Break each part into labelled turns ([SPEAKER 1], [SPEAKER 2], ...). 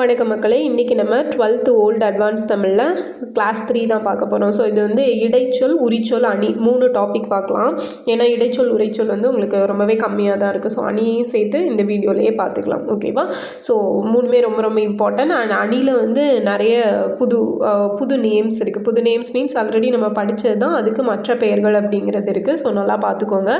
[SPEAKER 1] வணக்க மக்களே இன்றைக்கி நம்ம டுவெல்த்து ஓல்டு அட்வான்ஸ் தமிழில் கிளாஸ் த்ரீ தான் பார்க்க போகிறோம் ஸோ இது வந்து இடைச்சொல் உரிச்சொல் அணி மூணு டாபிக் பார்க்கலாம். ஏன்னா இடைச்சொல் உரிச்சொல் வந்து உங்களுக்கு ரொம்பவே கம்மியாக தான் இருக்குது ஸோ அணியையும் சேர்த்து இந்த வீடியோலையே பார்த்துக்கலாம். ஓகேவா ஸோ மூணுமே ரொம்ப ரொம்ப இம்பார்ட்டன்ட் அண்ட் அணியில் வந்து நிறைய புது புது நேம்ஸ் இருக்குது புது நேம்ஸ் மீன்ஸ் ஆல்ரெடி நம்ம படித்தது தான். அதுக்கு மற்ற பெயர்கள் அப்படிங்கிறது இருக்குது ஸோ நல்லா பார்த்துக்கோங்க.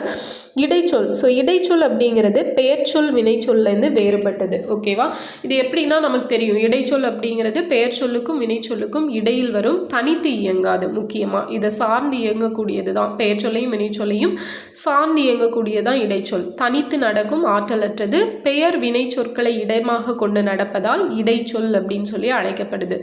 [SPEAKER 1] இடைச்சொல். ஸோ இடைச்சொல் அப்படிங்கிறது பெயர்ச்சொல் வினைச்சொல்லேருந்து வேறுபட்டது. ஓகேவா இது எப்படின்னா நமக்கு தெரியும். இடைச்சொல் அப்படிங்கிறது பெயர் சொல்லுக்கும் வினைச்சொல்லுக்கும் இடையில் வரும். தனித்து இயங்காது முக்கியமாக இதை சார்ந்து இயங்கக்கூடியது தான் பெயர் சொல்லையும் வினைச்சொல்லையும் சார்ந்து இயங்கக்கூடியதான் இடைச்சொல். தனித்து நடக்கும் ஆற்றலற்றது. பெயர் வினை சொற்களை இடமாக கொண்டு நடப்பதால் இடைச்சொல் அப்படின்னு சொல்லி அழைக்கப்படுது.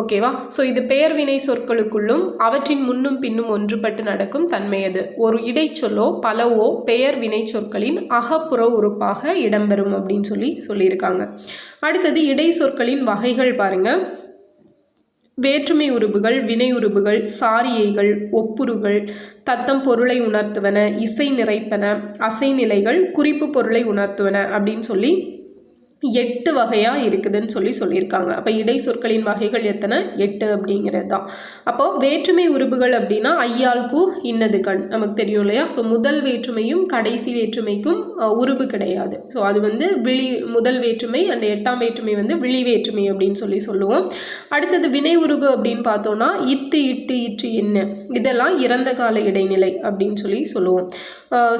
[SPEAKER 1] ஓகேவா ஸோ இது பெயர் வினை சொற்களுக்குள்ளும் அவற்றின் முன்னும் பின்னும் ஒன்றுபட்டு நடக்கும் தன்மையது ஒரு இடைச்சொல்லோ பலவோ பெயர் வினை சொற்களின் அகப்புற உறுப்பாக இடம்பெறும் அப்படின்னு சொல்லி சொல்லியிருக்காங்க. அடுத்தது இடை சொற்களின் வகைகள் பாருங்க. வேற்றுமை உருபுகள் வினை உருபுகள் சாரியைகள் ஒப்புருகள் தத்தம் பொருளை உணர்த்துவன இசை நிறைப்பன அசைநிலைகள் குறிப்பு பொருளை உணர்த்துவன அப்படின்னு சொல்லி எட்டு வகையாக இருக்குதுன்னு சொல்லி சொல்லியிருக்காங்க. அப்போ இடை சொற்களின் வகைகள் எத்தனை? எட்டு அப்படிங்கிறது தான் அப்போ வேற்றுமை உருபுகள் அப்படின்னா ஐயால் கூ இன்னது கண். நமக்கு தெரியும் இல்லையா? ஸோ முதல் வேற்றுமையும் கடைசி வேற்றுமைக்கும் அஹ், உருபு கிடையாது. ஸோ அது வந்து விழி முதல் வேற்றுமை அண்ட் எட்டாம் வேற்றுமை வந்து விழி வேற்றுமை அப்படின்னு சொல்லி சொல்லுவோம். அடுத்தது வினை உருபு அப்படின்னு பார்த்தோம்னா இத்து இட்டு இற்று என்ன இதெல்லாம் இறந்த கால இடைநிலை அப்படின்னு சொல்லி சொல்லுவோம்.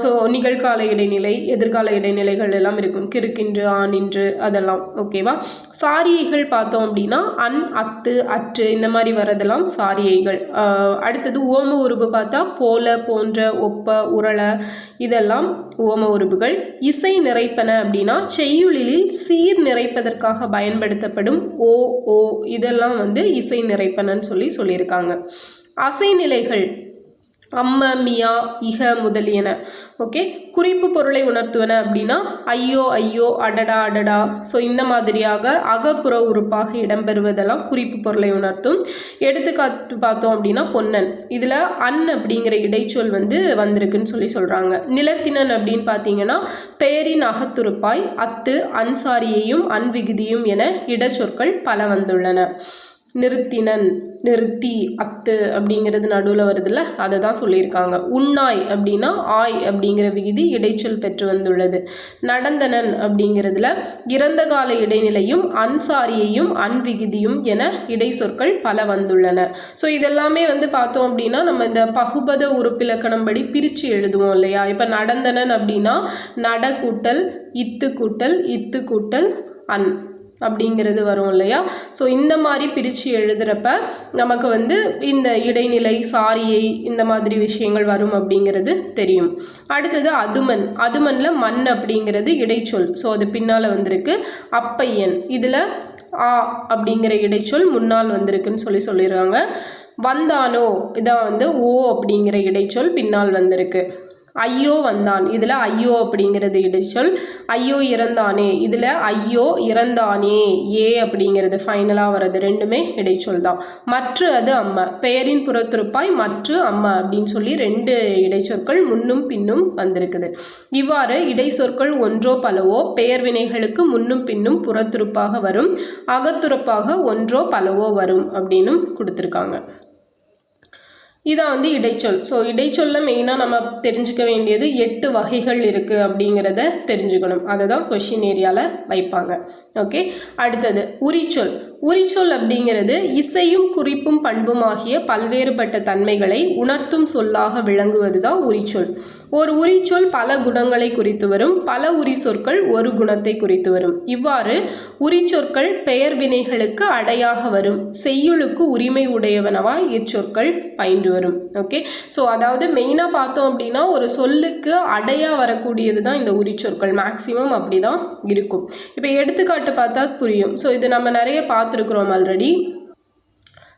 [SPEAKER 1] ஸோ நிகழ்கால இடைநிலை எதிர்கால இடைநிலைகள் எல்லாம் இருக்கும். கிறுக்கின்று ஆணின்று அதெல்லாம் ஓகேவா சாரியைகள் பார்த்தோம் அப்படின்னா அன் அத்து அற்று இந்த மாதிரி வரதெல்லாம் சாரியைகள். அடுத்தது ஓம உருபு பார்த்தா போல போன்ற ஒப்ப உரள இதெல்லாம் ஓம உருபுகள் இசை நிறைப்பன அப்படின்னா செய்யுளில் சீர் நிறைப்பதற்காக பயன்படுத்தப்படும் ஓ ஓ இதெல்லாம் வந்து இசை நிறைப்பனன்னு சொல்லி சொல்லியிருக்காங்க. அசைநிலைகள் அம்ம மியா இக முதலியன. ஓகே குறிப்பு பொருளை உணர்த்துவன அப்படின்னா ஐயோ ஐயோ அடடா அடடா. ஸோ இந்த மாதிரியாக அகப்புற உறுப்பாக இடம்பெறுவதெல்லாம் குறிப்பு பொருளை உணர்த்தும். எடுத்துக்காட்டு பார்த்தோம் அப்படின்னா பொன்னன். இதில் அன் அப்படிங்கிற இடைச்சொல் வந்து வந்திருக்குன்னு சொல்லி சொல்கிறாங்க நிலத்தினன் அப்படின்னு பார்த்தீங்கன்னா பெயரின் அகத்துருப்பாய் அத்து அன்சாரியையும் அன்விகுதியும் என இடச்சொற்கள் பல வந்துள்ளன. நிறுத்தினன் நிறுத்தி அத்து அப்படிங்கிறது நடுவில் வருதுல்ல? அதை தான் சொல்லியிருக்காங்க. உன்னாய் அப்படின்னா ஆய் அப்படிங்கிற விகுதி இடைச்சொல் பெற்று வந்துள்ளது. நடந்தனன் அப்படிங்கிறதுல இறந்த கால இடைநிலையும் அன்சாரியையும் அன்விகுதியும் என இடை சொற்கள் பல வந்துள்ளன. ஸோ இதெல்லாமே வந்து பார்த்தோம் அப்படின்னா நம்ம இந்த பகுபத உறுப்பிலக்கணம் படி பிரித்து எழுதுவோம் இல்லையா? இப்போ நடந்தனன் அப்படின்னா நட கூட்டல் இத்து கூட்டல் இத்து கூட்டல் அன். அப்படிங்கிறது வரும் இல்லையா? ஸோ இந்த மாதிரி பிரித்து எழுதுகிறப்ப நமக்கு வந்து இந்த இடைநிலை சாரியை இந்த மாதிரி விஷயங்கள் வரும் அப்படிங்கிறது தெரியும். அடுத்தது அதுமன். அதுமனில் மண் அப்படிங்கிறது இடைச்சொல். ஸோ அது பின்னால் வந்திருக்கு. அப்பையன். இதில் ஆ அப்படிங்கிற இடைச்சொல் முன்னால் வந்திருக்குன்னு சொல்லி சொல்லிடுறாங்க. வந்தானோ? இதான் வந்து ஓ அப்படிங்கிற இடைச்சொல் பின்னால் வந்திருக்கு. ஐயோ வந்தான். இதில் ஐயோ அப்படிங்கிறது இடைச்சொல் ஐயோ இறந்தானே. இதில் ஐயோ இறந்தானே ஏ அப்படிங்கிறது ஃபைனலாக வர்றது ரெண்டுமே இடைச்சொல் தான். மற்ற அது அம்மா. பெயரின் புறத்திருப்பாய் மற்ற அம்மா அப்படின்னு சொல்லி ரெண்டு இடைச்சொற்கள் முன்னும் பின்னும் வந்திருக்குது. இவ்வாறு இடைச்சொற்கள் ஒன்றோ பலவோ பெயர் வினைகளுக்கு முன்னும் பின்னும் புறத்துருப்பாக வரும் அகத்துருப்பாக ஒன்றோ பலவோ வரும் அப்படின்னும் கொடுத்துருக்காங்க. இதான் வந்து இடைச்சொல். ஸோ இடைச்சொல்ல மெயினாக நம்ம தெரிஞ்சுக்க வேண்டியது எட்டு வகைகள் இருக்குது அப்படிங்கிறத தெரிஞ்சுக்கணும். அதை தான் கொஷின் ஏரியாவில் வைப்பாங்க. ஓகே அடுத்தது உரிச்சொல். உரிச்சொல் அப்படிங்கிறது இசையும் குறிப்பும் பண்புமாகிய பல்வேறுபட்ட தன்மைகளை உணர்த்தும் சொல்லாக விளங்குவது தான் உரிச்சொல். ஒரு உரிச்சொல் பல குணங்களை குறித்து வரும் பல உரி சொற்கள் ஒரு குணத்தை குறித்து வரும். இவ்வாறு உரிச்சொற்கள் பெயர் வினைகளுக்கு அடையாக வரும். செய்யுளுக்கு உரிமை உடையவனவாய் இச்சொற்கள் பயின்று வரும். ஓகே? ஸோ அதாவது மெயினாக பார்த்தோம் அப்படின்னா ஒரு சொல்லுக்கு அடையாக வரக்கூடியது தான் இந்த உரிச்சொற்கள். மேக்சிமம் அப்படி தான் இருக்கும். இப்போ எடுத்துக்காட்டு பார்த்தா புரியும். ஸோ இது நம்ம நிறைய பார்த்து பார்த்துருக்குறோம் ஆல்ரெடி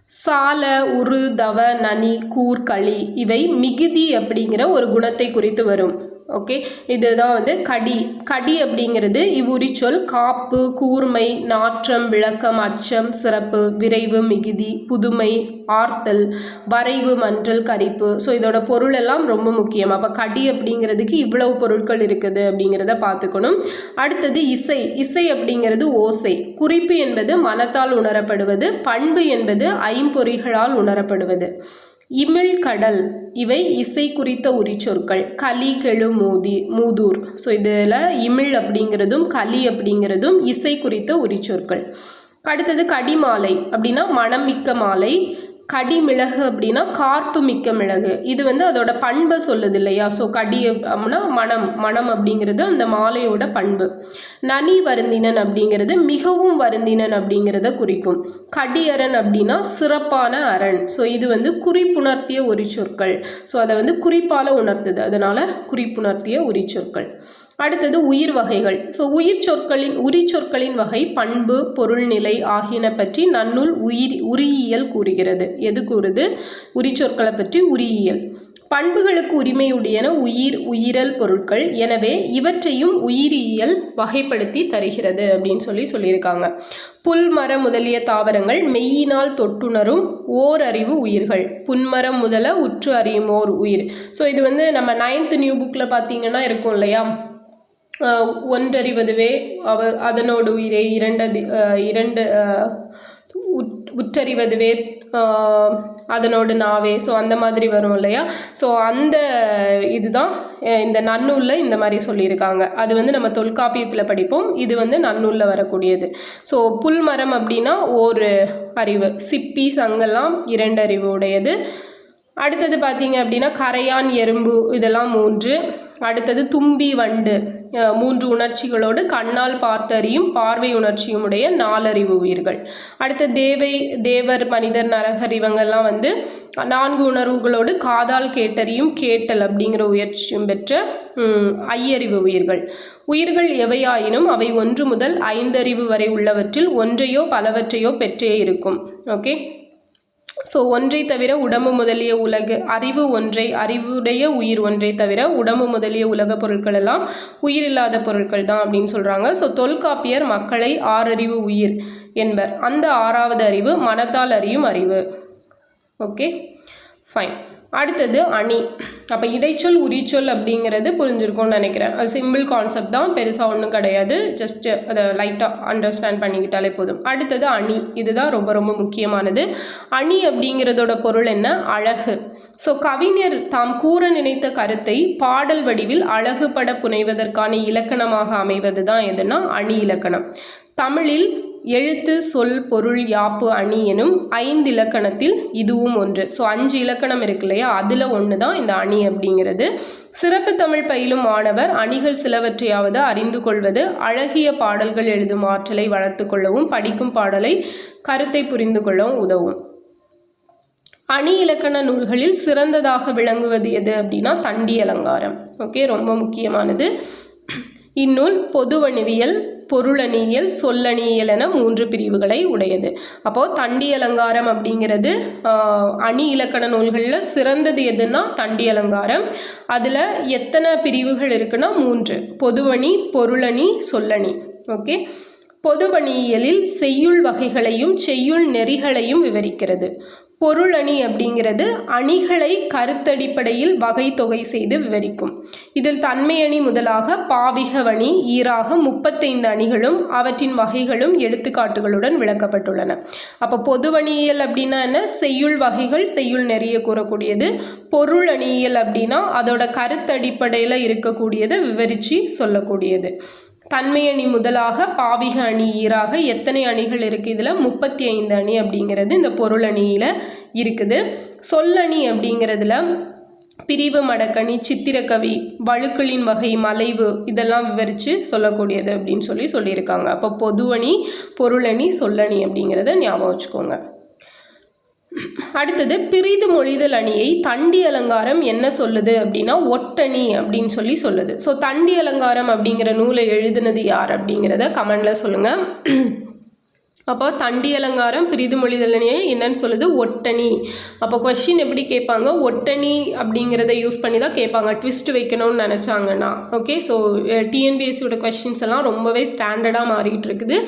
[SPEAKER 1] சால உரு தவ நனி கூர் களி இவை மிகுதி அப்படிங்கிற ஒரு குணத்தை குறித்து வரும். ஓகே இதுதான் வந்து கடி. கடி அப்படிங்கிறது இவ்வுரிச்சொல் காப்பு கூர்மை நாற்றம் விளக்கம் அச்சம் சிறப்பு விரைவு மிகுதி புதுமை ஆர்த்தல் வரைவு மன்றல் கரிப்பு. ஸோ இதோட பொருள் எல்லாம் ரொம்ப முக்கியம். அப்போ கடி அப்படிங்கிறதுக்கு இவ்வளவு பொருட்கள் இருக்குது அப்படிங்கிறத பார்த்துக்கணும். அடுத்தது இசை. இசை அப்படிங்கிறது ஓசை. குறிப்பு என்பது மனத்தால் உணரப்படுவது பண்பு என்பது ஐம்பொறிகளால் உணரப்படுவது. இமிழ் கடல் இவை இசை குறித்த உரிச்சொற்கள். களி கெழு மூதி மூதூர். ஸோ இதில் இமிழ் அப்படிங்கிறதும் களி அப்படிங்கிறதும் இசை குறித்த உரிச்சொற்கள். அடுத்தது கடிமாலை. அப்படின்னா மணம் மிக்க மாலை. கடி மிளகு அப்படின்னா கார்ப்பு மிக்க மிளகு. இது வந்து அதோட பண்பை சொல்லுது இல்லையா? ஸோ கடி அப்படின்னா மனம் மனம் அப்படிங்கிறது அந்த மாலையோட பண்பு. நனி வருந்தினன் அப்படிங்கிறது மிகவும் வருந்தினன் அப்படிங்கிறத குறிக்கும். கடியரன் அப்படின்னா சிறப்பான அரண். ஸோ இது வந்து குறிப்புணர்த்திய உரிச்சொற்கள். ஸோ அதை வந்து குறிப்பால் உணர்த்துது. அதனால் குறிப்புணர்த்திய உரிச்சொற்கள். அடுத்தது உயிர் வகைகள். ஸோ உயிர் சொற்களின் உரி சொற்களின் வகை பண்பு பொருள்நிலை ஆகியன பற்றி நன்னூல் உயிர் உரியியல் கூறுகிறது. எது கூறுது? உரி சொற்களை பற்றி உரியியல். பண்புகளுக்கு உரிமையுடையன உயிர் உயிரல் பொருட்கள். எனவே இவற்றையும் உயிரியல் வகைப்படுத்தி தருகிறது அப்படின்னு சொல்லி சொல்லியிருக்காங்க. புல்மரம் முதலிய தாவரங்கள் மெய்யினால் தொட்டுணரும் ஓர் அறிவு உயிர்கள் புன்மரம் முதல உற்று அறியும் ஓர் உயிர். ஸோ இது வந்து நம்ம நைன்த் நியூ புக்கில் பார்த்தீங்கன்னா இருக்கும் இல்லையா? ஒன்றறிவதுவே அவ அதனோடு உயிரே இரண்டதி இரண்டு உற்றறிவதுவே அதனோடு நாவே. ஸோ அந்த மாதிரி வரும் இல்லையா? ஸோ அந்த இதுதான் இந்த நன்னூலில் இந்த மாதிரி சொல்லியிருக்காங்க. அது வந்து நம்ம தொல்காப்பியத்தில் படிப்போம். இது வந்து நன்னூலில் வரக்கூடியது. ஸோ புல்மரம் அப்படின்னா ஒரு அறிவு. சிப்பி சங்கெல்லாம் இரண்டறிவு உடையது. அடுத்தது பார்த்தீங்க அப்படின்னா கரையான் எறும்பு இதெல்லாம் மூன்று. அடுத்தது தும்பி வண்டு மூன்று உணர்ச்சிகளோடு கண்ணால் பார்த்தறியும் பார்வை உணர்ச்சியும் உடைய நாலறிவு உயிர்கள். அடுத்த தேவை தேவர் மனிதர் நரகர் இவங்கெல்லாம் வந்து நான்கு உணர்வுகளோடு காதால் கேட்டறியும் கேட்டல் அப்படிங்கிற உயர்ச்சியும் பெற்ற ஐயறிவு உயிர்கள். உயிர்கள் எவையாயினும் அவை ஒன்று முதல் ஐந்தறிவு வரை உள்ளவற்றில் ஒன்றையோ பலவற்றையோ பெற்றே இருக்கும். ஓகே? ஸோ ஒன்றை தவிர உடம்பு முதலிய உலகு அறிவு ஒன்றை அறிவுடைய உயிர் ஒன்றை தவிர உடம்பு முதலிய உலக பொருட்கள் எல்லாம் உயிரில்லாத பொருட்கள் தான் அப்படின்னு சொல்கிறாங்க ஸோ தொல்காப்பியர் மக்களை ஆறறிவு உயிர் என்பர். அந்த ஆறாவது அறிவு மனத்தால் அறியும் அறிவு. Okay fine. அடுத்தது அணி. அப்போ இடைச்சொல் உரிச்சொல் அப்படிங்கிறது புரிஞ்சிருக்கும்னு நினைக்கிறேன். அது சிம்பிள் கான்செப்ட் தான். பெருசாக ஒன்றும் கிடையாது. ஜஸ்ட் அதை லைட்டாக அண்டர்ஸ்டாண்ட் பண்ணிக்கிட்டாலே போதும். அடுத்தது அணி. இதுதான் ரொம்ப ரொம்ப முக்கியமானது. அணி அப்படிங்கிறதோட பொருள் என்ன? அழகு. ஸோ கவிஞர் தாம் கூற நினைத்த கருத்தை பாடல் வடிவில் அழகுபட புனைவதற்கான இலக்கணமாக அமைவது தான் எதுனா அணி இலக்கணம். தமிழில் எழுத்து சொல் பொருள் யாப்பு அணி எனும் ஐந்து இலக்கணத்தில் இதுவும் ஒன்று. ஸோ அஞ்சு இலக்கணம் இருக்கு இல்லையா? அதில் ஒன்று தான் இந்த அணி அப்படிங்கிறது. சிறப்பு தமிழ் பயிலும் மாணவர் அணிகள் சிலவற்றையாவது அறிந்து கொள்வது அழகிய பாடல்கள் எழுதும் ஆற்றலை வளர்த்து கொள்ளவும் படிக்கும் பாடலை கருத்தை புரிந்து கொள்ளவும் உதவும். அணி இலக்கண நூல்களில் சிறந்ததாக விளங்குவது எது அப்படின்னா தண்டி அலங்காரம் ஓகே ரொம்ப முக்கியமானது. இந்நூல் பொதுவணிவியல் பொருளணியல் சொல்லணியல் என மூன்று பிரிவுகளை உடையது. அப்போது தண்டி அலங்காரம் அப்படிங்கிறது அணி இலக்கண நூல்களில் சிறந்தது எதுன்னா தண்டி அலங்காரம். அதில் எத்தனை பிரிவுகள் இருக்குன்னா மூன்று. பொதுவணி பொருளணி சொல்லணி. ஓகே? பொதுவணியியலில் செய்யுள் வகைகளையும் செய்யுள் நெறிகளையும் விவரிக்கிறது. பொருளணி அப்படிங்கிறது அணிகளை கருத்தடிப்படையில் வகை தொகை செய்து விவரிக்கும். இதில் தன்மையணி முதலாக பாவிகவணி ஈராக முப்பத்தைந்து அணிகளும் அவற்றின் வகைகளும் எடுத்துக்காட்டுகளுடன் விளக்கப்பட்டுள்ளன. அப்போ பொதுவணியியல் அப்படின்னா என்ன? செய்யுள் வகைகள் செய்யுள் நிறைய கூறக்கூடியது. பொருள் அணியியல் அப்படின்னா அதோட கருத்தடிப்படையில் இருக்கக்கூடியதை விவரித்து சொல்லக்கூடியது. தன்மை அணி முதலாக பாவிக அணி ஈராக எத்தனை அணிகள் இருக்குது இதில் முப்பத்தி ஐந்து அணி அப்படிங்கிறது இந்த பொருள் அணியில் இருக்குது. சொல்லணி அப்படிங்கிறதுல பிரிவு மடக்கணி சித்திரக்கவி வழுக்களின் வகை மலைவு இதெல்லாம் விவரித்து சொல்லக்கூடியது அப்படின்னு சொல்லி சொல்லியிருக்காங்க. அப்போ பொதுவணி பொருளணி சொல்லணி அப்படிங்கிறத ஞாபகம் வச்சுக்கோங்க. அடுத்தது பிரிது மொழிதல் அணியை தண்டி அலங்காரம் என்ன சொல்லுது அப்படின்னா ஒட்டணி அப்படின்னு சொல்லி சொல்லுது. ஸோ தண்டி அலங்காரம் அப்படிங்கிற நூலை எழுதினது யார் அப்படிங்கிறத கமெண்டில் சொல்லுங்கள் அப்போ தண்டி அலங்காரம் பிரிது மொழிதலனியை என்னன்னு சொல்லுது ஒட்டணி. அப்போ கொஷின் எப்படி கேட்பாங்க? ஒட்டணி அப்படிங்கிறத யூஸ் பண்ணி தான் கேட்பாங்க. ட்விஸ்ட் வைக்கணும்னு நினச்சாங்கன்னா ஓகே ஸோ டிஎன்பிஎஸ்சியோட கொஷின்ஸ் எல்லாம் ரொம்பவே ஸ்டாண்டர்டாக மாறிட்டு இருக்குது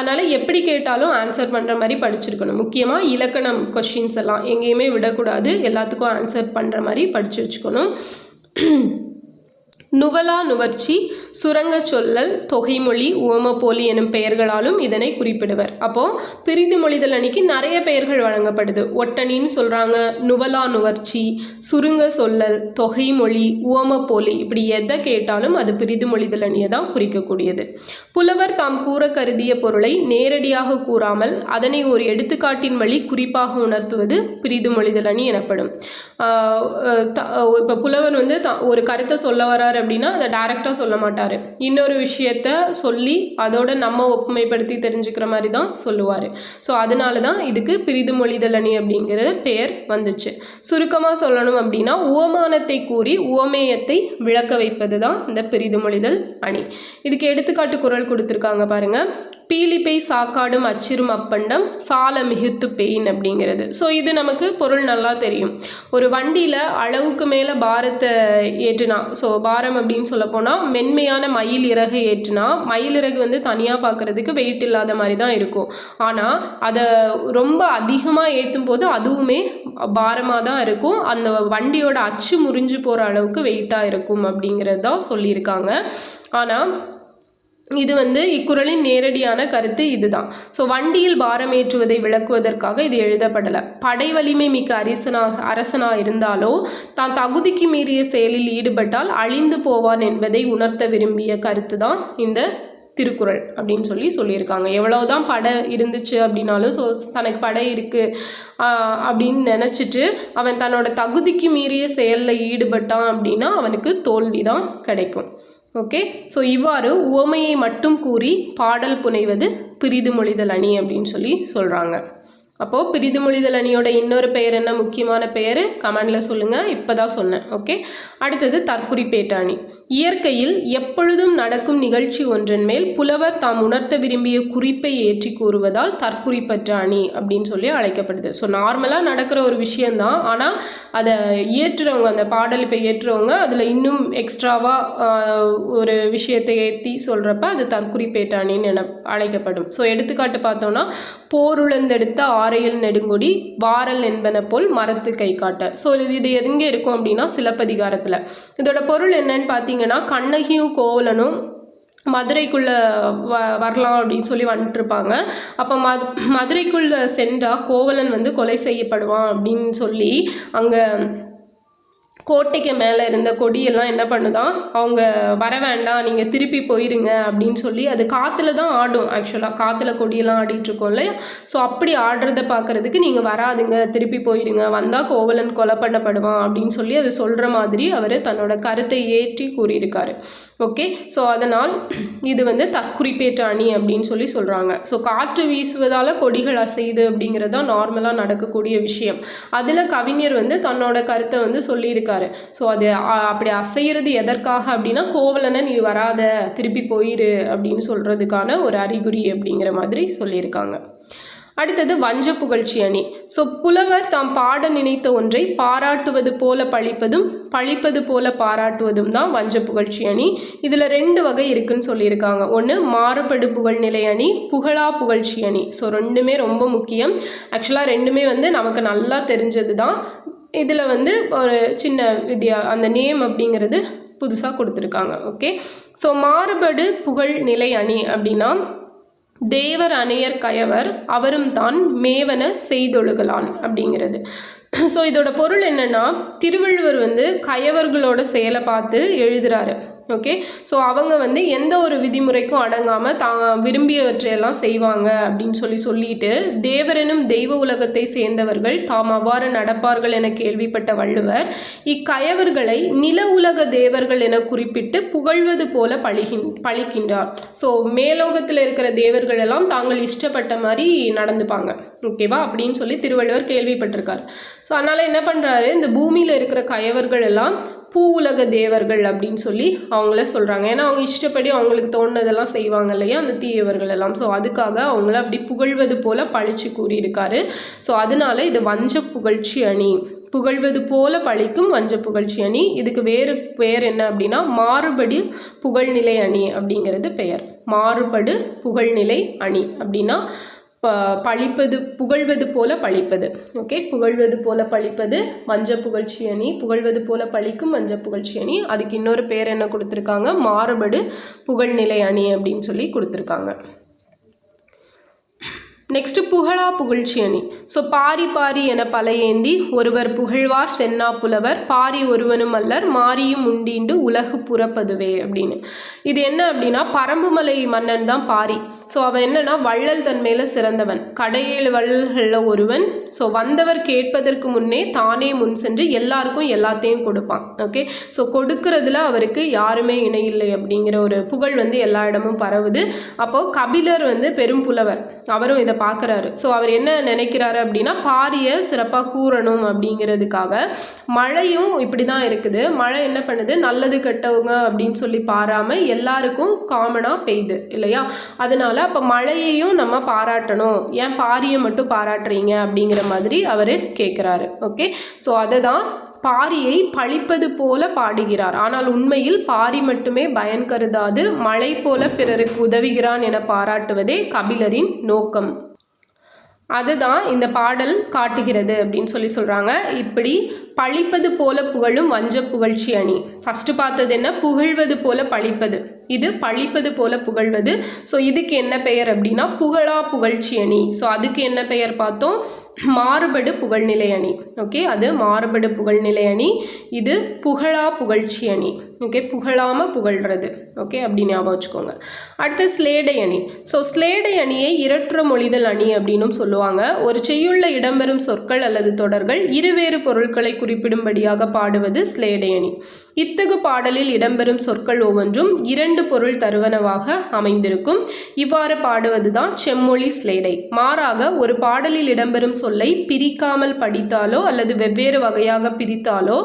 [SPEAKER 1] அதனால் எப்படி கேட்டாலும் ஆன்சர் பண்ணுற மாதிரி படிச்சிருக்கணும். முக்கியமாக இலக்கணம் கொஷின்ஸ் எல்லாம் எங்கேயுமே விடக்கூடாது. எல்லாத்துக்கும் ஆன்சர் பண்ணுற மாதிரி படித்து வச்சுக்கணும். நுவலா நுவர்ச்சி சுரங்க சொல்லல் தொகைமொழி ஓமப்போலி எனும் பெயர்களாலும் இதனை குறிப்பிடுவர். அப்போது பிரிதி மொழிதல் அணிக்கு நிறைய பெயர்கள் வழங்கப்படுது. ஒட்டணின்னு சொல்கிறாங்க நுவலா நுவர்ச்சி சுருங்க சொல்லல் தொகைமொழி ஓமப்போலி இப்படி எதை கேட்டாலும் அது பிரிதி மொழிதல் அணியை தான் குறிக்கக்கூடியது. புலவர் தாம் கூற கருதிய பொருளை நேரடியாக கூறாமல் அதனை ஒரு எடுத்துக்காட்டின் வழி குறிப்பாக உணர்த்துவது பிரிது மொழிதல் அணி எனப்படும். இப்போ புலவன் வந்து ஒரு கருத்தை சொல்ல வரார் அப்படின்னா அதை டைரெக்டாக சொல்ல மாட்டார். இன்னொரு விஷயத்த சொல்லி அதோட நம்ம ஒப்புமைப்படுத்தி தெரிஞ்சுக்கிற மாதிரி தான் சொல்லுவார். ஸோ அதனால தான் இதுக்கு பிரிது மொழிதல் அணி அப்படிங்கிற பெயர் வந்துச்சு. சுருக்கமாக சொல்லணும் அப்படின்னா உவமானத்தை கூறி உவமேயத்தை விளக்க வைப்பது தான் இந்த பிரிது மொழிதல் அணி. இதுக்கு எடுத்துக்காட்டு குரல் கொடுத்துருக்காங்க பாருங்க. பீலிப்பை சாக்காடும் அச்சிரும் அப்பண்டம் சால மிகுத்து பெயின் அப்படிங்கிறது. ஸோ இது நமக்கு பொருள் நல்லா தெரியும். ஒரு வண்டியில் அளவுக்கு மேலே பாரத்தை ஏற்றுனா ஸோ பாரம் அப்படின்னு சொல்ல போனால் மென்மையான மயில் இறகு ஏற்றுனா மயில் இறகு வந்து தனியாக பார்க்குறதுக்கு வெயிட் இல்லாத மாதிரி தான் இருக்கும். ஆனால் அதை ரொம்ப அதிகமாக ஏற்றும் போது அதுவுமே பாரமாக தான் இருக்கும். அந்த வண்டியோட அச்சு முறிஞ்சு போகிற அளவுக்கு வெயிட்டாக இருக்கும் அப்படிங்கிறது தான் சொல்லியிருக்காங்க. ஆனால் இது வந்து இக்குறளின் நேரடியான கருத்து இதுதான். ஸோ வண்டியில் பாரம் ஏற்றுவதை விளக்குவதற்காக இது எழுதப்படலை. படை வலிமை மிக்க அரசனாக அரசனாக இருந்தாலோ தான் தகுதிக்கு மீறிய செயலில் ஈடுபட்டால் அழிந்து போவான் என்பதை உணர்த்த விரும்பிய கருத்து தான் இந்த திருக்குறள் அப்படின்னு சொல்லி சொல்லியிருக்காங்க. எவ்வளவுதான் படை இருந்துச்சு அப்படின்னாலும் ஸோ தனக்கு படை இருக்குது அப்படின்னு நினச்சிட்டு அவன் தன்னோட தகுதிக்கு மீறிய செயலில் ஈடுபட்டான் அப்படின்னா அவனுக்கு தோல்வி தான் கிடைக்கும். ஓகே ஸோ இவ்வாறு உவமையை மட்டும் கூறி பாடல் புனைவது பிரிது மொழிதல் அணி அப்படின்னு சொல்லி சொல்கிறாங்க அப்போது பிரிது மொழிதல் அணியோட இன்னொரு பெயர் என்ன? முக்கியமான பெயர்? கமெண்டில் சொல்லுங்கள் இப்போ தான் சொன்னேன். ஓகே? அடுத்தது தற்குறிப்பேட்ட அணி. இயற்கையில் எப்பொழுதும் நடக்கும் நிகழ்ச்சி ஒன்றின் மேல் புலவர் தாம் உணர்த்த விரும்பிய குறிப்பை ஏற்றி கூறுவதால் தற்குறிப்பற்ற அணி அப்படின்னு சொல்லி அழைக்கப்படுது. ஸோ நார்மலாக நடக்கிற ஒரு விஷயந்தான் ஆனால் அதை ஏற்றுறவங்க அந்த பாடல் இப்போ ஏற்றுறவங்க அதில் இன்னும் எக்ஸ்ட்ராவாக ஒரு விஷயத்தை ஏற்றி சொல்கிறப்ப அது தற்குறிப்பேட்ட அணின்னு என அழைக்கப்படும். ஸோ எடுத்துக்காட்டு பார்த்தோன்னா போருளந்தெடுத்த வாரையில் நெடுங்கொடி வாரல் என்பன போல் மரத்து கை காட்ட ஸோ இது இது எங்கே இருக்கும் அப்படின்னா சிலப்பதிகாரத்தில். இதோட பொருள் என்னன்னு பார்த்தீங்கன்னா கண்ணகியும் கோவலனும் மதுரைக்குள்ளே வ வரலாம் அப்படின்னு சொல்லி வந்துட்டுருப்பாங்க அப்போ ம மதுரைக்குள்ளே சென்றால் கோவலன் வந்து கொலை செய்யப்படுவான் அப்படின்னு சொல்லி அங்கே கோட்டைக்கு மேலே இருந்த கொடியெல்லாம் என்ன பண்ணுதான்? அவங்க வர வேண்டாம் நீங்கள் திருப்பி போயிருங்க அப்படின்னு சொல்லி அது காற்றுல தான் ஆடும் ஆக்சுவலாக காற்றுல கொடியெல்லாம் ஆடிட்டுருக்கோம் இல்லையா? ஸோ அப்படி ஆடுறத பார்க்குறதுக்கு நீங்கள் வராதுங்க திருப்பி போயிருங்க வந்தால் கோவலன் கொலை பண்ணப்படுவான் அப்படின்னு சொல்லி அது சொல்கிற மாதிரி அவர் தன்னோட கருத்தை ஏற்றி கூறியிருக்காரு. ஓகே ஸோ அதனால் இது வந்து தற்குறிப்பேற்ற அணி அப்படின்னு சொல்லி சொல்கிறாங்க ஸோ காற்று வீசுவதால் கொடிகள் அசையுது அப்படிங்கிறது தான் நார்மலாக நடக்கக்கூடிய விஷயம். அதில் கவிஞர் வந்து தன்னோட கருத்தை வந்து சொல்லியிருக்காரு. சொல்லியிருக்காரு ஸோ அது அப்படி அசைகிறது எதற்காக அப்படின்னா கோவலனை நீ வராத திருப்பி போயிரு அப்படின்னு சொல்கிறதுக்கான ஒரு அறிகுறி அப்படிங்கிற மாதிரி சொல்லியிருக்காங்க. அடுத்தது வஞ்ச புகழ்ச்சி அணி. ஸோ புலவர் தாம் பாட நினைத்த ஒன்றை பாராட்டுவது போல பழிப்பதும் பழிப்பது போல பாராட்டுவதும் தான் வஞ்ச புகழ்ச்சி அணி. இதில் ரெண்டு வகை இருக்குன்னு சொல்லியிருக்காங்க. ஒன்று மாறுபடு புகழ்நிலை அணி புகழா புகழ்ச்சி அணி. ஸோ ரெண்டுமே ரொம்ப முக்கியம். ஆக்சுவலாக ரெண்டுமே வந்து நமக்கு நல்லா தெரிஞ்சது தான் இதில் வந்து ஒரு சின்ன வித்யா அந்த நேம் அப்படிங்கிறது புதுசாக கொடுத்துருக்காங்க ஓகே ஸோ மாறுபடு புகழ் நிலை அணி அப்படின்னா தேவர் அணையர் கயவர் அவரும் தான் மேவன செய்தொழுகலான் அப்படிங்கிறது. ஸோ இதோட பொருள் என்னென்னா திருவள்ளுவர் வந்து கயவர்களோட செயலை பார்த்து எழுதுகிறாரு ஓகே ஸோ அவங்க வந்து எந்த ஒரு விதிமுறைக்கும் அடங்காமல் தான் விரும்பியவற்றையெல்லாம் செய்வாங்க அப்படின்னு சொல்லி சொல்லிட்டு தேவரெனும் தெய்வ உலகத்தை சேர்ந்தவர்கள் தாம் அவ்வாறு நடப்பார்கள் என கேள்விப்பட்ட வள்ளுவர் இக்கயவர்களை நில உலக தேவர்கள் என குறிப்பிட்டு புகழ்வது போல பழிகின் பழிக்கின்றார். ஸோ மேலோகத்தில் இருக்கிற தேவர்கள் எல்லாம் தாங்கள் இஷ்டப்பட்ட மாதிரி நடந்துப்பாங்க. ஓகேவா அப்படின்னு சொல்லி திருவள்ளுவர் கேள்விப்பட்டிருக்கார். ஸோ அதனால் என்ன பண்ணுறாரு இந்த பூமியில் இருக்கிற கயவர்கள் எல்லாம் பூ உலக தேவர்கள் அப்படின்னு சொல்லி அவங்கள சொல்கிறாங்க ஏன்னா அவங்க இஷ்டப்படி அவங்களுக்கு தோணுனதெல்லாம் செய்வாங்க இல்லையா? அந்த தீயவர்கள் எல்லாம். ஸோ அதுக்காக அவங்கள அப்படி புகழ்வது போல பழிச்சு கூறியிருக்காரு. ஸோ அதனால இது வஞ்ச புகழ்ச்சி அணி. புகழ்வது போல பழிக்கும் வஞ்ச புகழ்ச்சி அணி. இதுக்கு வேறு பெயர் என்ன அப்படின்னா மாறுபடி புகழ்நிலை அணி அப்படிங்கிறது பெயர். மாறுபடு புகழ்நிலை அணி அப்படின்னா பழிப்பது புகழ்வது போல பழிப்பது. ஓகே புகழ்வது போல பழிப்பது மஞ்ச புகழ்ச்சி அணி. புகழ்வது போல பழிக்கும் மஞ்ச புகழ்ச்சி அணி. அதுக்கு இன்னொரு பேர் என்ன கொடுத்துருக்காங்க? மாறுபடு புகழ்நிலை அணி அப்படின்னு சொல்லி கொடுத்துருக்காங்க. நெக்ஸ்ட் புகழா புகழ்ச்சி அணி. ஸோ பாரி பாரி என பல ஏந்தி ஒருவர் புகழ்வார் சென்னா புலவர் பாரி ஒருவனும் அல்லர் மாரியும் உண்டீண்டு உலகு புறப்பதுவே அப்படின்னு. இது என்ன அப்படின்னா பரம்புமலை மன்னன் தான் பாரி. ஸோ அவன் என்னன்னா வள்ளல் தன்மையில் சிறந்தவன். கடையேழு வள்ளல்களில் ஒருவன். ஸோ வந்தவர் கேட்பதற்கு முன்னே தானே முன் சென்று எல்லாருக்கும் எல்லாத்தையும் கொடுப்பான். ஓகே ஸோ கொடுக்கறதுல அவருக்கு யாருமே இணையில்லை அப்படிங்கிற ஒரு புகழ் வந்து எல்லா இடமும் பரவுது. அப்போது கபிலர் வந்து பெரும் புலவர். அவரும் இதை பார்க்குறாரு. ஸோ அவர் என்ன நினைக்கிறாரு அப்படின்னா பாரியை சிறப்பாக கூறணும் அப்படிங்கிறதுக்காக மழையும் இப்படி தான் இருக்குது. மழை என்ன பண்ணுது? நல்லது கெட்டவங்க அப்படின்னு சொல்லி பாராமல் எல்லாருக்கும் காமனாக பெய்யுது இல்லையா? அதனால் அப்போ மழையையும் நம்ம பாராட்டணும். ஏன் பாரியை மட்டும் பாராட்டுறீங்க அப்படிங்கிற மாதிரி அவர் கேட்குறாரு ஓகே ஸோ அதை தான் பாரியை பழிப்பது போல பாடுகிறார். ஆனால் உண்மையில் பாரி மட்டுமே பயன் கருதாது. மழை போல பிறருக்கு உதவுகிறான் என பாராட்டுவதே கபிலரின் நோக்கம். அதுதான் இந்த பாடல் காட்டுகிறது அப்படின்னு சொல்லி சொல்கிறாங்க இப்படி பழிப்பது போல புகழும் வஞ்ச புகழ்ச்சி அணி. ஃபஸ்ட்டு பார்த்தது என்ன? புகழ்வது போல பழிப்பது. இது பழிப்பது போல புகழ்வது. ஸோ இதுக்கு என்ன பெயர் அப்படின்னா புகழா புகழ்ச்சி அணி. ஸோ அதுக்கு என்ன பெயர் பார்த்தோம்? மாறுபடு புகழ்நிலை அணி. ஓகே அது மாறுபடு புகழ்நிலை அணி. இது புகழா புகழ்ச்சி அணி. ஓகே புகழாமல் புகழ்றது. ஓகே அப்படி ஞாபகம் வச்சுக்கோங்க. அடுத்து ஸ்லேடை அணி. ஸோ ஸ்லேடை அணியை இரற்ற மொழிதல் அணி அப்படின்னும் சொல்லுவாங்க. ஒரு செய்யுள்ள இடம்பெறும் சொற்கள் அல்லது தொடர்கள் இருவேறு பொருட்களை குறிப்பிடும்படியாக பாடுவது ஸ்லேடை அணி. இத்தகு பாடலில் இடம்பெறும் சொற்கள் ஒவ்வொன்றும் இரண்டு பொருள் தருவனவாக அமைந்திருக்கும். இவ்வாறு பாடுவதுதான் செம்மொழி ஸ்லேடை மாறாக ஒரு பாடலில் இடம்பெறும் சொல்லை பிரிக்காமல் படித்தாலோ அல்லது வெவ்வேறு வகையாக பிரித்தாலோ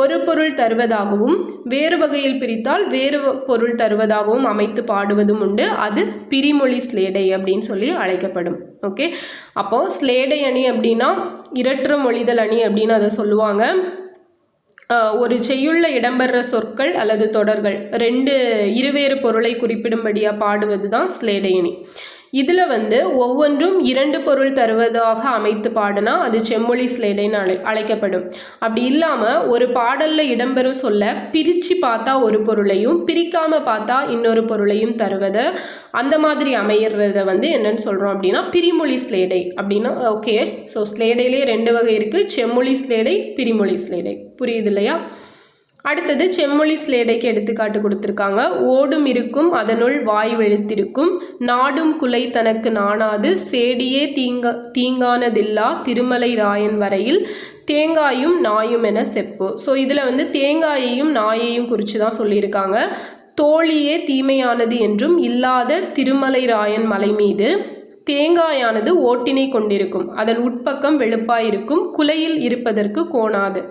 [SPEAKER 1] ஒரு பொருள் தருவதாகவும் வேறு வகையில் பிரித்தால் வேறு பொருள் தருவதாகவும் அமைத்து பாடுவதும் உண்டு. அது பிரிமொழி ஸ்லேடை அப்படின்னு சொல்லி அழைக்கப்படும். ஓகே அப்போது ஸ்லேடை அணி அப்படின்னா இரற்ற மொழிதல் அணி அப்படின்னு அதை சொல்லுவாங்க. ஒரு செய்யுள்ள இடம்பெற சொற்கள் அல்லது தொடர்கள். ரெண்டு இருவேறு பொருளை குறிப்பிடும்படியாக பாடுவது தான் ஸ்லேடையணி இதில் வந்து ஒவ்வொன்றும் இரண்டு பொருள் தருவதாக அமைத்து பாடினா அது செம்மொழி ஸ்லேடைன்னு அழை அழைக்கப்படும். அப்படி இல்லாமல் ஒரு பாடலில் இடம்பெறும் சொல்ல பிரித்து பார்த்தா ஒரு பொருளையும் பிரிக்காமல் பார்த்தா இன்னொரு பொருளையும் தருவதை அந்த மாதிரி அமையிறத வந்து என்னன்னு சொல்கிறோம் அப்படின்னா பிரிமொழி ஸ்லேடை அப்படின்னா ஓகே ஸோ ஸ்லேடையிலே ரெண்டு வகை இருக்குது செம்மொழி ஸ்லேடை பிரிமொழி ஸ்லேடை புரியுது இல்லையா? அடுத்தது செம்மொழி ஸ்லேடைக்கு எடுத்துக்காட்டு கொடுத்துருக்காங்க. ஓடும் இருக்கும் அதனுள் வாய் வெளுத்திருக்கும். நாடும் குலை தனக்கு நாணாது சேடியே தீங்க தீங்கானதில்லா திருமலை ராயன் வரையில் தேங்காயும் நாயும் என செப்பு. ஸோ இதில் வந்து தேங்காயையும் நாயையும் குறித்து தான் சொல்லியிருக்காங்க. தோழியே தீமையானது என்றும் இல்லாத திருமலை ராயன் மலை மீது தேங்காயானது ஓட்டினை கொண்டிருக்கும். அதன் உட்பக்கம் வெளுப்பாயிருக்கும் குலையில் இருப்பதற்கு கோணாது.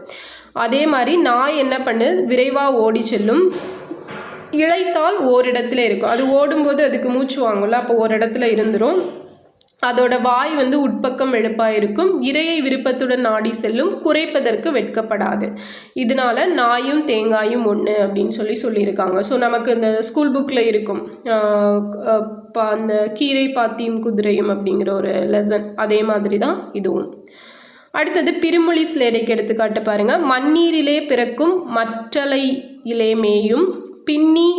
[SPEAKER 1] அதே மாதிரி நாய் என்ன பண்ணு விரைவாக ஓடி செல்லும். இழைத்தால் ஓரிடத்துல இருக்கும். அது ஓடும்போது அதுக்கு மூச்சு வாங்கும்ல அப்போ ஒரு இடத்துல இருந்துரும். அதோட வாய் வந்து உட்பக்கம் எழுப்பாக இருக்கும் இரையை விருப்பத்துடன் நாடி செல்லும். குறைப்பதற்கு வெட்கப்படாது. இதனால நாயும் தேங்காயும் ஒன்று அப்படின்னு சொல்லி சொல்லியிருக்காங்க. ஸோ நமக்கு இந்த ஸ்கூல் புக்கில் இருக்கும். அந்த கீரை பாத்தியும் குதிரையும் அப்படிங்கிற ஒரு லெசன் அதே மாதிரி தான் இதுவும். அடுத்தது பிரிமொழி ஸ்லேடைக்கு எடுத்துக்காட்டு பாருங்க. மண்ணீரிலே பிறக்கும் மற்றலை இலேமேயும் பின்னி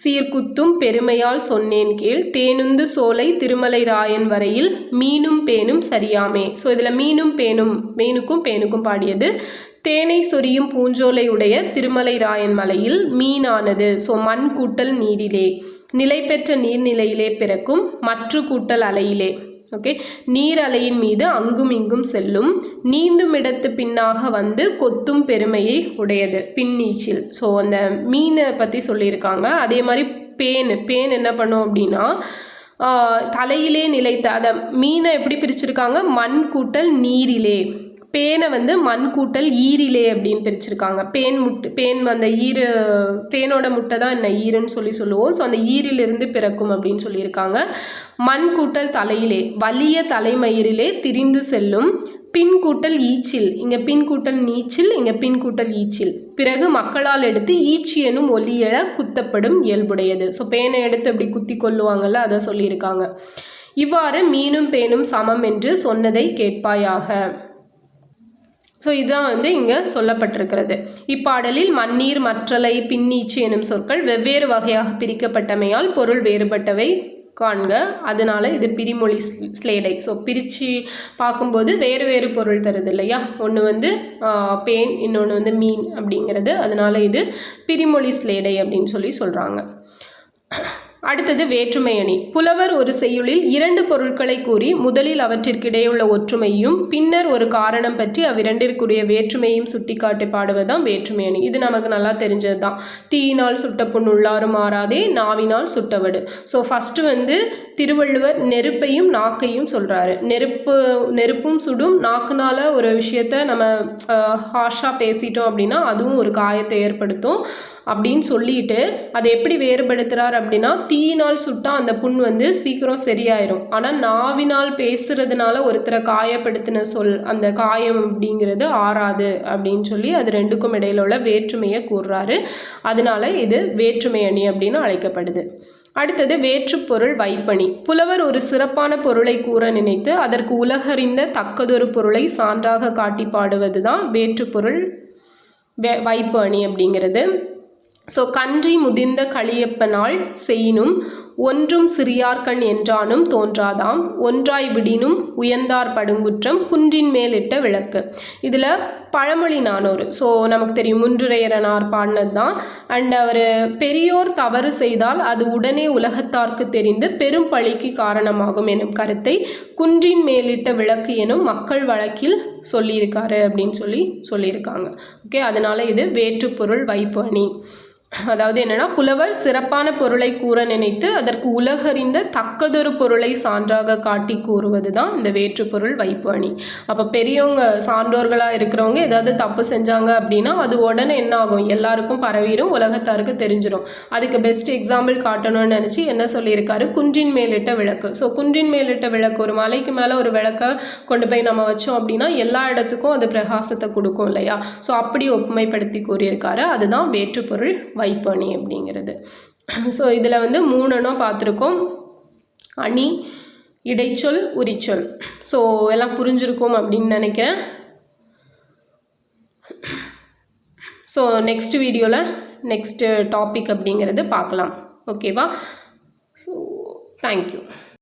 [SPEAKER 1] சீர்குத்தும் பெருமையால் சொன்னேன் கீழ் தேனுந்து சோலை திருமலை ராயன் வரையில் மீனும் பேனும் சரியாமே. ஸோ இதில் மீனும் பேனும் மீனுக்கும் பேனுக்கும் பாடியது. தேனை சொரியும் பூஞ்சோலை உடைய திருமலை ராயன் மலையில் மீனானது. ஸோ மண் கூட்டல் நீரிலே நிலை பெற்ற நீர்நிலையிலே பிறக்கும் மற்ற கூட்டல் அலையிலே. ஓகே நீர் அலையின் மீது அங்கும் இங்கும் செல்லும் நீந்தும் இடத்து பின்னாக வந்து கொத்தும் பெருமையை உடையது பின்னீச்சில். ஸோ அந்த மீனை பற்றி சொல்லியிருக்காங்க. அதே மாதிரி பேன் பேன் என்ன பண்ணும் அப்படின்னா தலையிலே நிலைத்த அதை மீனை எப்படி பிரிச்சிருக்காங்க? மண் கூட்டல் நீரிலே. பேனை வந்து மண் கூட்டல் ஈரிலே அப்படின்னு பிரிச்சிருக்காங்க. பேன் முட்டு பேன் அந்த ஈரு பேனோட முட்டை தான் என்ன ஈருன்னு சொல்லி சொல்லுவோம். ஸோ அந்த ஈரிலிருந்து பிறக்கும் அப்படின்னு சொல்லியிருக்காங்க. மண் கூட்டல் தலையிலே வலிய தலைமயிரிலே திரிந்து செல்லும் பின் கூட்டல் ஈச்சில். இங்கே பின் கூட்டல் நீச்சில் இங்கே பின் கூட்டல் ஈச்சில். பிறகு மக்களால் எடுத்து ஈச்சி எனும் ஒலிய குத்தப்படும் இயல்புடையது. ஸோ பேனை எடுத்து அப்படி குத்தி கொள்ளுவாங்கள்ல அதை சொல்லியிருக்காங்க. இவ்வாறு மீனும் பேனும் சமம் என்று சொன்னதை கேட்பாயாக. ஸோ இதுதான் வந்து இங்கே சொல்லப்பட்டிருக்கிறது. இப்பாடலில் மண்ணீர் மற்றலை பின்னீச்சு எனும் சொற்கள் வெவ்வேறு வகையாக பிரிக்கப்பட்டமையால் பொருள் வேறுபட்டவை காண்க. அதனால இது பிரிமொழி ஸ்லேடை. ஸோ பிரித்து பார்க்கும்போது வேறு வேறு பொருள் தருது இல்லையா ஒன்று வந்து பேன் இன்னொன்று வந்து மீன் அப்படிங்கிறது. அதனால இது பிரிமொழி ஸ்லேடை அப்படின்னு சொல்லி சொல்கிறாங்க அடுத்தது வேற்றுமை அணி புலவர் ஒரு செய்யுளில் இரண்டு பொருட்களை கூறி முதலில் அவற்றிற்கிடையுள்ள ஒற்றுமையும் பின்னர் ஒரு காரணம் பற்றி அவ்விரண்டிற்குரிய வேற்றுமையும் சுட்டிக்காட்டி பாடுவதுதான் வேற்றுமை அணி இது நமக்கு நல்லா தெரிஞ்சது தான் தீயினால் சுட்ட புண் உள்ளாரும் மாறாதே நாவினால் சுட்டவடு. ஸோ ஃபஸ்ட்டு வந்து திருவள்ளுவர் நெருப்பையும் நாக்கையும் சொல்கிறாரு நெருப்பு நெருப்பும் சுடும். நாக்குனால ஒரு விஷயத்த நம்ம ஹாஷாக பேசிட்டோம் அப்படின்னா அதுவும் ஒரு காயத்தை ஏற்படுத்தும். அப்படின்னு சொல்லிட்டு அதை எப்படி வேறுபடுத்துகிறார் அப்படின்னா தீயினால் சுட்டால் அந்த புண் வந்து சீக்கிரம் சரியாயிடும் ஆனால் நாவினால் பேசுறதுனால ஒருத்தரை காயப்படுத்தின சொல் அந்த காயம் அப்படிங்கிறது ஆறாது அப்படின்னு சொல்லி அது ரெண்டுக்கும் இடையில உள்ள வேற்றுமையை கூறுறாரு. அதனால இது வேற்றுமை அணி அப்படின்னு அழைக்கப்படுது. அடுத்தது வேற்றுப்பொருள் வைப்பணி. புலவர் ஒரு சிறப்பான பொருளை கூற நினைத்து அதற்கு உலகறிந்த தக்கதொரு பொருளை சான்றாக காட்டி பாடுவது தான் வேற்றுப்பொருள் வைப்பு அணி அப்படிங்கிறது. ஸோ கன்றி முதிர்ந்த களியப்பனால் செய்யினும் ஒன்றும் சிறியார்கண் என்றானும் தோன்றாதாம். ஒன்றாய் விடினும் உயர்ந்தார் படுங்குற்றம் குன்றின் மேலிட்ட விளக்கு. இதில் பழமொழி நானூறு. ஸோ நமக்கு தெரியும் முன்றுரையரனார் பாடினது தான் அண்ட் அவர் பெரியோர் தவறு செய்தால் அது உடனே உலகத்தார்க்கு தெரிந்து பெரும் பழிக்கு காரணமாகும் எனும் கருத்தை குன்றின் மேலிட்ட விளக்கு எனும் மக்கள் வழக்கில் சொல்லியிருக்காரு அப்படின்னு சொல்லி சொல்லியிருக்காங்க. ஓகே அதனால் இது வேற்றுப்பொருள் வைப்பு அணி அதாவது என்னென்னா புலவர் சிறப்பான பொருளை கூற நினைத்து அதற்கு உலகறிந்த தக்கதொரு பொருளை சான்றாக காட்டி கூறுவது தான் இந்த வேற்றுப்பொருள் வைப்பு அணி அப்போ பெரியவங்க சான்றோர்களாக இருக்கிறவங்க ஏதாவது தப்பு செஞ்சாங்க அப்படின்னா அது உடனே என்ன ஆகும்? எல்லாருக்கும் பரவிடும் உலகத்தாருக்கு தெரிஞ்சிடும் அதுக்கு பெஸ்ட் எக்ஸாம்பிள் காட்டணும்னு நினச்சி என்ன சொல்லியிருக்காரு? குன்றின் மேலிட்ட விளக்கு. ஸோ குன்றின் மேலிட்ட விளக்கு ஒரு மலைக்கு மேலே ஒரு விளக்கை கொண்டு போய் நம்ம வச்சோம் அப்படின்னா எல்லா இடத்துக்கும் அது பிரகாசத்தை கொடுக்கும் இல்லையா? ஸோ அப்படி ஒப்புமைப்படுத்தி கூறியிருக்காரு. அதுதான் வேற்றுப்பொருள் வைப்பணி அப்படிங்கிறது. ஸோ இதில் வந்து மூணுன்னா பார்த்துருக்கோம். அணி இடைச்சொல் உரிச்சொல். ஸோ எல்லாம் புரிஞ்சிருக்கும் அப்படின்னு நினைக்கிறேன். ஸோ நெக்ஸ்ட் வீடியோவில் நெக்ஸ்ட்டு டாபிக் அப்படிங்கிறது பார்க்கலாம். ஓகேவா ஸோ தேங்க்யூ